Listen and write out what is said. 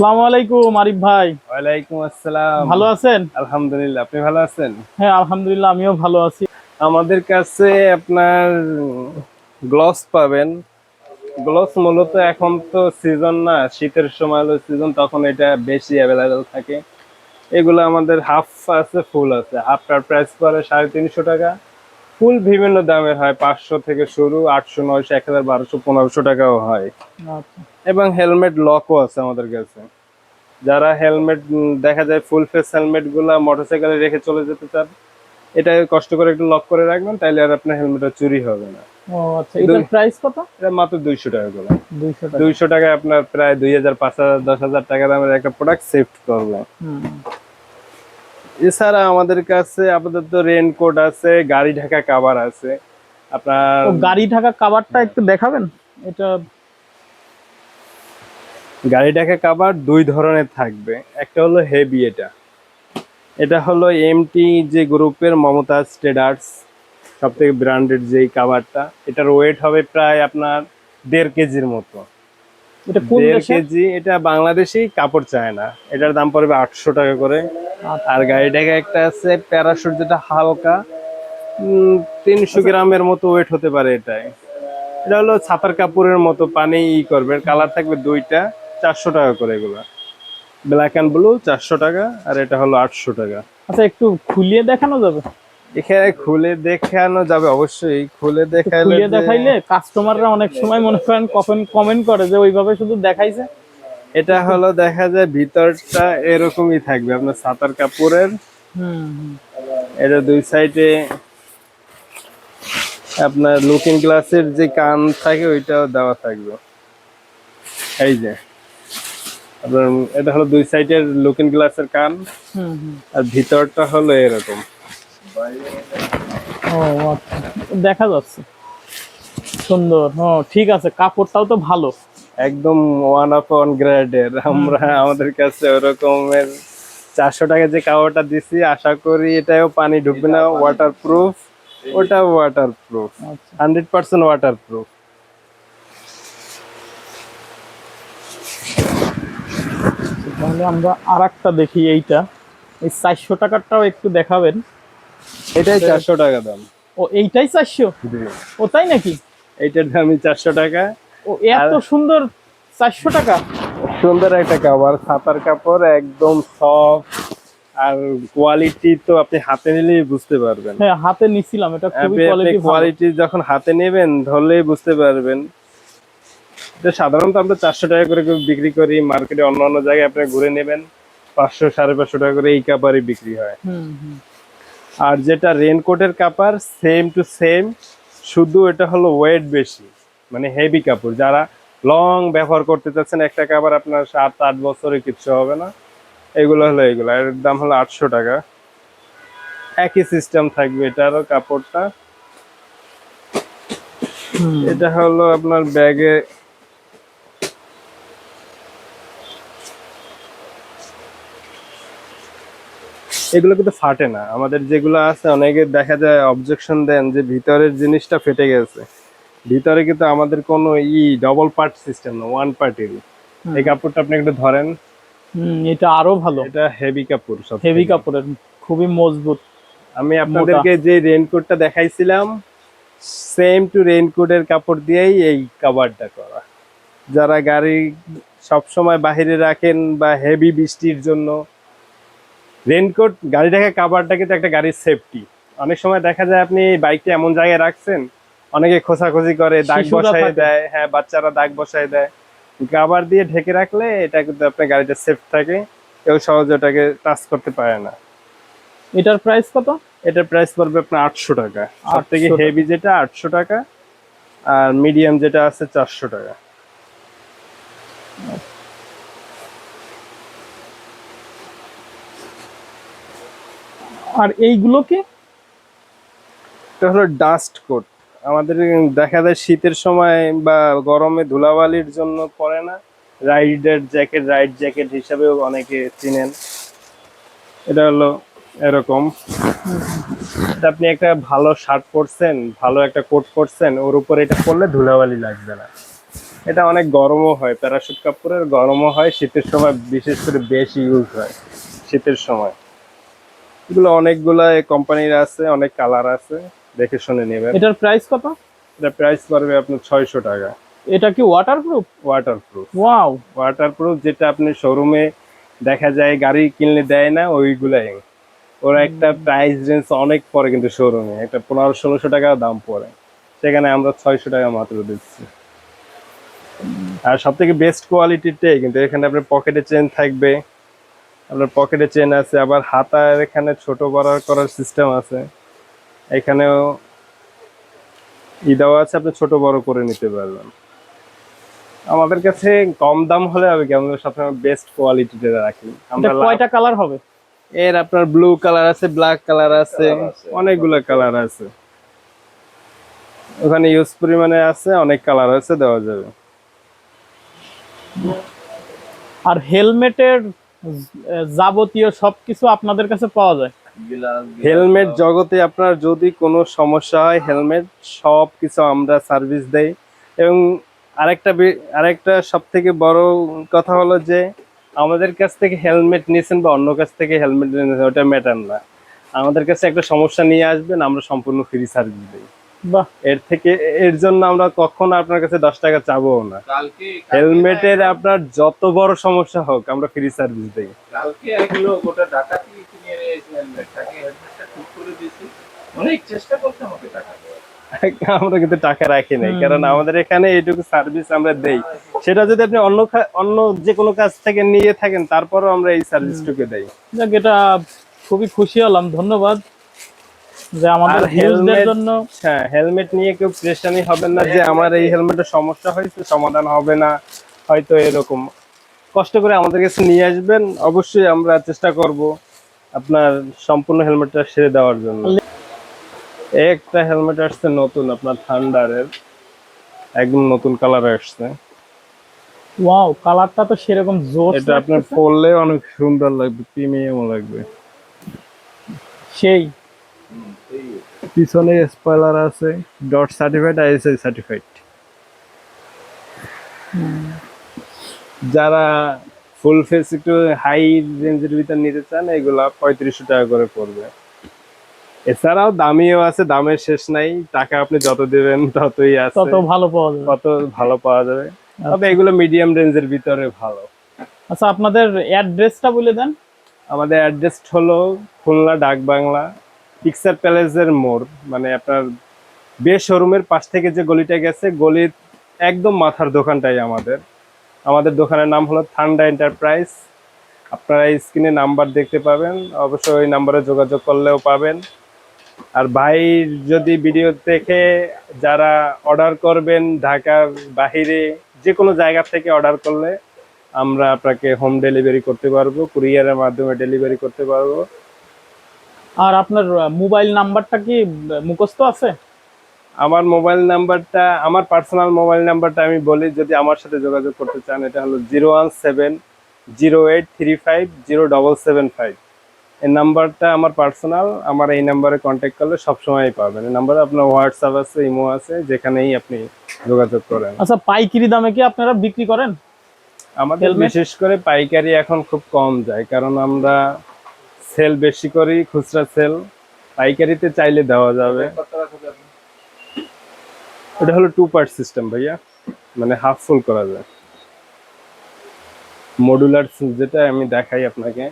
আসসালামু আলাইকুম আরিফ ভাই। ওয়ালাইকুম আসসালাম। ভালো আছেন? আলহামদুলিল্লাহ আপনি ভালো আছেন? হ্যাঁ আলহামদুলিল্লাহ আমিও ভালো আছি। আমাদের কাছে আপনার গ্লভস পাবেন। গ্লভস মূলত এখন তো সিজন না শীতের সময় হলো সিজন তখন এটা বেশি অ্যাভেলেবেল থাকে। এগুলো আমাদের হাফ আছে ফুল আছে। হাফটার প্রাইস পড়ে সাড়ে তিনশো টাকা। ফুল বিভিন্ন দামের হয়। পাঁচশো থেকে শুরু আটশো নয়শো এক হাজার বারোশো পনেরোশো টাকাও হয়। আচ্ছা। এবং হেলমেট লকও আছে আমাদের কাছে। যারা হেলমেট দেখা যায় ফুল ফেস হেলমেটগুলা মোটরসাইকেলে রেখে চলে যেতে চান এটা কষ্ট করে একটু লক করে রাখবেন তাইলে আর আপনার হেলমেটটা চুরি হবে না। ও আচ্ছা। এটার প্রাইস কত? এটা মাত্র দুইশো টাকা করে। দুইশো টাকা। দুইশো টাকায় আপনার প্রায় দুই হাজার পাঁচ হাজার দশ হাজার টাকা দামের একটা প্রোডাক্ট সেফট করবে। হুম। এছাড়া আমাদের কাছে আপাতত রেনকোট আছে গাড়ি ঢাকা কাভার আছে। আপনার গাড়ি ঢাকা কাভারটা একটু দেখাবেন? এটা গাড়ি ঢাকা কাভার দুই ধরনের থাকবে। একটা হলো হেভি এটা। এটা হলো এমটি যে গ্রুপের মমতাজ ট্রেডার্স সব থেকে ব্র্যান্ডেড যেই কাভারটা এটার ওয়েট হবে প্রায় আপনার দেড় কেজির মতো। এটা কোন দেশে? কেজি এটা বাংলাদেশি কাপড় চায় না। এটার দাম পড়বে আটশো টাকা করে। আচ্ছা। আর গাড়ি ঢাকা একটা আছে প্যারাশুট যেটা হালকা। তিনশো গ্রামের মতো ওয়েট হতে পারে এটাই। এটা হলো ছাতার কাপড়ের মতো পানি ই করবে। কালার থাকবে দুইটা চারশো টাকা করে এগুলা। ব্ল্যাক অ্যান্ড ব্লু চারশো টাকা আর এটা হলো আটশো টাকা। আচ্ছা একটু খুলিয়ে দেখানো যাবে? এখানে খুলে দেখানো যাবে অবশ্যই খুলে দেখাইলে খুলিয়ে যে- দেখাইলে কাস্টমাররা অনেক সময় মনে করেন কখন কমেন্ট করে যে ওইভাবে শুধু দেখাইছে। এটা হলো দেখা যায় ভিতরটা এরকমই থাকবে আপনার ছাতার কাপড়ের। এটা দুই সাইডে আপনার লুকিং গ্লাসের যে কান থাকে ওইটাও দেওয়া থাকবে। এই যে আপনার এটা হলো দুই সাইডের লুকিং গ্লাসের কান। আর ভিতরটা হলো এরকম। ও আচ্ছা। দেখা যাচ্ছে। সুন্দর। ও ঠিক আছে। কাপড়টাও তো ভালো। একদম ওয়ান অফ ওয়ান গ্রেডের আমরা আমাদের কাছে ওরকমের চারশো টাকা যে কাপড়টা দিছি আশা করি এটাও পানি ঢুকবে না। ওয়াটার প্রুফ ওটা waterproof hundred percent waterproof তাহলে আমরা আর একটা দেখি এইটা। এই চারশো টাকারটাও একটু দেখাবেন। এটাই চারশো টাকা দাম। ও এইটাই চারশো? ও তাই নাকি? এইটার দামই চারশো টাকা। ও এত সুন্দর চারশো টাকা? সুন্দর একটা কাপড় ছাতার কাপড় একদম সফট আর কোয়ালিটি তো আপনি হাতে নিলেই বুঝতে পারবেন। হ্যাঁ হাতে নিছিলাম এটা খুবই কোয়ালিটি কোয়ালিটি যখন হাতে নেবেন ধরলেই বুঝতে পারবেন। এটা সাধারণত আমরা চারশো টাকা করে বিক্রি করি মার্কেটে অন্য অন্য জায়গায় আপনি ঘুরে নেবেন পাঁচশো সাড়ে পাঁচশো টাকা করে এই কাপড়ই বিক্রি হয়। হুম হুম। আর যেটা রেনকোটের কাপড় সেম টু সেম শুধু এটা হলো ওয়েট বেশি মানে হেভি কাপড়। যারা লং ব্যবহার করতে চাচ্ছেন একটা কাপড় আপনার সাত আট বছরে কিচ্ছু হবে না। এগুলো হলো এগুলো এর দাম হলো আটশো টাকা। একই সিস্টেম থাকবে এটারও কাপড়টা। এটা হলো আপনার ব্যাগে এগুলো কিন্তু ফাটে না। আমাদের যেগুলো আছে অনেকে দেখা যায় অবজেকশন দেন যে ভিতরের জিনিসটা ফেটে গেছে। ভিতরে কিন্তু আমাদের কোনো ই ডবল পার্ট সিস্টেম না ওয়ান পার্টেরই এই কাপড়টা আপনি একটু ধরেন। এটা আরও ভালো। এটা হেভি কাপড় সব হেভি কাপড়ের খুবই মজবুত আমি আপনাদেরকে যে রেইনকোটটা দেখাইছিলাম সেম টু রেইনকোটের কাপড় দিয়েই এই কাভারটা করা। যারা গাড়ি সব সময় বাহিরে রাখেন বা হেভি বৃষ্টির জন্য রেইনকোট গাড়ি ঢাকা কাভারটা কিন্তু একটা গাড়ির সেফটি অনেক সময় দেখা যায় আপনি বাইকটা এমন জায়গায় রাখছেন অনেকে খোঁচাখুচি করে দাগ বসায় দেয় হ্যাঁ বাচ্চারা দাগ বসায় দেয়। কাভার দিয়ে ঢেকে রাখলে এটা কিন্তু আপনার গাড়িটা সেফ থাকে কেউ সহজে ওটাকে টাচ করতে পারে না। এটার প্রাইস কত? এটার প্রাইস পড়বে আপনার আটশো টাকা। সব থেকে হেভি যেটা আটশো টাকা আর মিডিয়াম যেটা আছে চারশো টাকা। আর এইগুলোকে এটা হলো ডাস্ট কোট আমাদের দেখা যায় শীতের সময় বা গরমে ধুলাবালির জন্য পরে না। রাইডার জ্যাকেট রাইড জ্যাকেট হিসাবেও অনেকে চিনেন। এটা হলো এরকম। আপনি একটা ভালো শার্ট পরছেন, ভালো একটা কোট পরছেন, ওর উপরে এটা পরলে ধুলাবালি লাগবে না। এটা অনেক গরমও হয় প্যারাশুট কাপড়ের গরমও হয়, শীতের সময় বিশেষ করে বেশি ইউজ হয়, শীতের সময়। এগুলো অনেকগুলা কোম্পানির আছে অনেক কালার আছে। দেখে শুনে নেবেন। এটার প্রাইস কত? এটা প্রাইস পড়বে আপনার ছয়শো টাকা। এটা কি waterproof waterproof wow waterproof যেটা আপনি শোরুমে দেখা যায় গাড়ি কিনলে দেয় না ওইগুলাই। ওরা একটা প্রাইস রেঞ্জ অনেক পরে কিন্তু শোরুমে একটা পনেরো ষোলোশো টাকা দাম পড়ে। সেখানে আমরা ছয়শো টাকা মাত্র দিচ্ছি। আর সব থেকে বেস্ট কোয়ালিটিটাই কিন্তু এখানে আপনার পকেটে চেন থাকবে। আপনার পকেটে চেন আছে আবার হাতার এখানে ছোট বড় করার সিস্টেম আছে। এখানেও ই দেওয়া আছে আপনি ছোট বড় করে নিতে পারবেন। আমাদের কাছে কম দাম হলে হবে কি? আমরা সবসময় বেস্ট কোয়ালিটিতে রাখি। আমরা কয়টা কালার হবে? এর আপনার ব্লু কালার আছে ব্ল্যাক কালার আছে অনেকগুলো কালার আছে। ওখানে ইউজ পরিমাণে আছে অনেক কালার আছে দেওয়া যাবে। আর হেলমেটের যাবতীয় সবকিছু আপনাদের কাছে পাওয়া যায়। হেলমেট জগতে আপনার যদি কোনো সমস্যা হয়, হেলমেট সব কিছু আমরা সার্ভিস দেই। এবং আরেকটা আরেকটা সব থেকে বড় কথা হলো যে, আমাদের কাছ থেকে হেলমেট নিয়েছেন বা অন্য কাছ থেকে হেলমেট নিয়েছেন, ওটা ম্যাটার না। আমাদের কাছে একটা সমস্যা নিয়ে আসবেন, আমরা সম্পূর্ণ ফ্রি সার্ভিস দিই। এর থেকে এর জন্য আমরা কখনো আপনার কাছে দশ টাকা চাবো না। হেলমেটের আপনার যত বড় সমস্যা হোক আমরা ফ্রি সার্ভিস দিই। কালকে এক লোক ওটা ঢাকা থেকে কিনে এনেছে হেলমেটটা ঠিক করে দিয়েছি। অনেক চেষ্টা করতে টাকা আমরা কিন্তু টাকা রাখি নাই। কারণ আমাদের এখানে এইটুকু সার্ভিস আমরা দেই। সেটা যদি আপনি অন্য অন্য যে কোনো কাজ থেকে নিয়ে থাকেন তারপরও আমরা এই সার্ভিসটুকু দেই। যাক এটা খুবই খুশি হলাম। ধন্যবাদ। যে আমাদের জন্য হ্যাঁ হেলমেট নিয়ে কেউ প্রেশানি হবেন না যে আমার এই হেলমেটের সমস্যা হয়েছে সমাধান হবে না হয়তো এরকম। কষ্ট করে আমাদের কাছে নিয়ে আসবেন অবশ্যই আমরা চেষ্টা করব আপনার সম্পূর্ণ হেলমেটটা সেরে দেওয়ার জন্য। একটা হেলমেট আসছে নতুন আপনার থান্ডারের একদম নতুন কালার আসছে। ওয়াও কালারটা তো সেরকম জোর এটা আপনার পরলে অনেক সুন্দর লাগবে প্রিমিয়াম লাগবে। সেই। পিছনে স্পয়লার আছে ডট সার্টিফাইড আইএসআই সার্টিফাইড যারা ফুল ফেস একটু হাই রেঞ্জের ভিতর নিতে চান এগুলা পঁয়ত্রিশশো টাকা করে পড়বে। এছাড়াও দামিও আছে দামের শেষ নাই টাকা আপনি যত দেবেন ততই আছে। তত ভালো পাওয়া যাবে। তত ভালো পাওয়া যাবে। তবে এগুলো মিডিয়াম রেঞ্জের ভিতরে ভালো। আচ্ছা আপনাদের অ্যাড্রেসটা বলে দেন। আমাদের অ্যাড্রেস হলো খুলনা ডাক বাংলা পিকচার প্যালেসের মোড় মানে আপনার বে শোরুমের পাশ থেকে যে গলিটা গেছে, গলির একদম মাথার দোকানটাই আমাদের। আমাদের দোকানের নাম হলো ঠান্ডা এন্টারপ্রাইজ আপনারা স্ক্রিনে নাম্বার দেখতে পাবেন। অবশ্যই ওই নাম্বারে যোগাযোগ করলেও পাবেন। আর ভাই, যদি ভিডিও দেখে যারা অর্ডার করবেন ঢাকার বাহিরে যে কোনো জায়গা থেকে অর্ডার করলে আমরা আপনাকে হোম ডেলিভারি করতে পারব কুরিয়ারের মাধ্যমে ডেলিভারি করতে পারব। আর আপনার মোবাইল নাম্বারটা কি মুখস্থ আছে? আমার মোবাইল নাম্বারটা আমার পার্সোনাল মোবাইল নাম্বারটা আমি বলি যদি আমার সাথে যোগাযোগ করতে চান এটা হলো zero one seven zero eight three five zero double seven five. এই নাম্বারটা আমার পার্সোনাল আমার এই নাম্বারে কন্ট্যাক্ট করলে সবসময়ই পাবেন। এই নাম্বারে আপনার হোয়াটসঅ্যাপ আছে ইমো আছে যেখানেই আপনি যোগাযোগ করেন। আচ্ছা পাইকারি দামে কি আপনারা বিক্রি করেন? আমাদের বিশেষ করে পাইকারি এখন খুব কম যায় কারণ আমরা সেল বেশি করি, খুচরা সেল। পাইকারিতে চাইলে দেওয়া যাবে? এটা হলো টু পার্ট সিস্টেম ভাইয়া। মানে হাফ ফুল করা যায়। মডুলার যেটা আমি দেখাই আপনাকে।